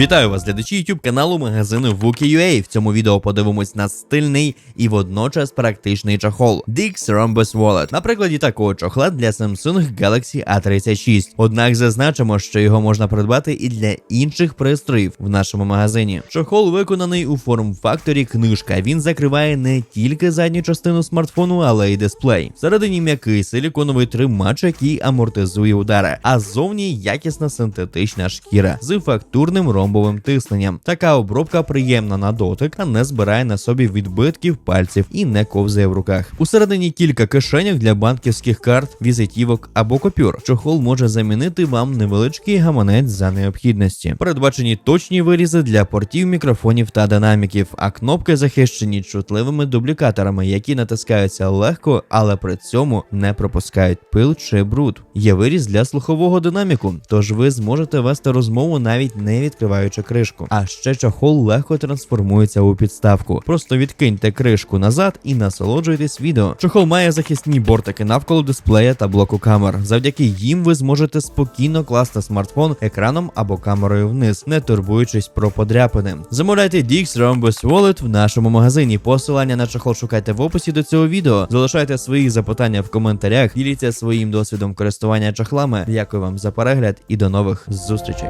Вітаю вас, глядачі YouTube каналу магазину Wookie.ua. В цьому відео подивимось на стильний і водночас практичний чохол Dix Rhombus Wallet. На прикладі такого чохла для Samsung Galaxy A36. Однак зазначимо, що його можна придбати і для інших пристроїв в нашому магазині. Чохол виконаний у форм-факторі книжка. Він закриває не тільки задню частину смартфону, але й дисплей. Всередині м'який силіконовий тримач, який амортизує удари, а ззовні якісна синтетична шкіра з фактурним ромбовим тисненням. Така обробка приємна на дотик, а не збирає на собі відбитків пальців і не ковзає в руках. Усередині кілька кишенях для банківських карт, візитівок або купюр. Чохол може замінити вам невеличкий гаманець за необхідності. Передбачені точні вирізи для портів, мікрофонів та динаміків, а кнопки захищені чутливими дублікаторами, які натискаються легко, але при цьому не пропускають пил чи бруд. Є виріз для слухового динаміку, тож ви зможете вести розмову навіть не відкриваючи кришку. А ще чохол легко трансформується у підставку. Просто відкиньте кришку назад і насолоджуйтесь відео. Чохол має захисні бортики навколо дисплея та блоку камер. Завдяки їм ви зможете спокійно класти смартфон екраном або камерою вниз, не турбуючись про подряпини. Замовляйте Dix Rhombus Wallet в нашому магазині. Посилання на чохол шукайте в описі до цього відео. Залишайте свої запитання в коментарях, діліться своїм досвідом користування чохлами. Дякую вам за перегляд і до нових зустрічей.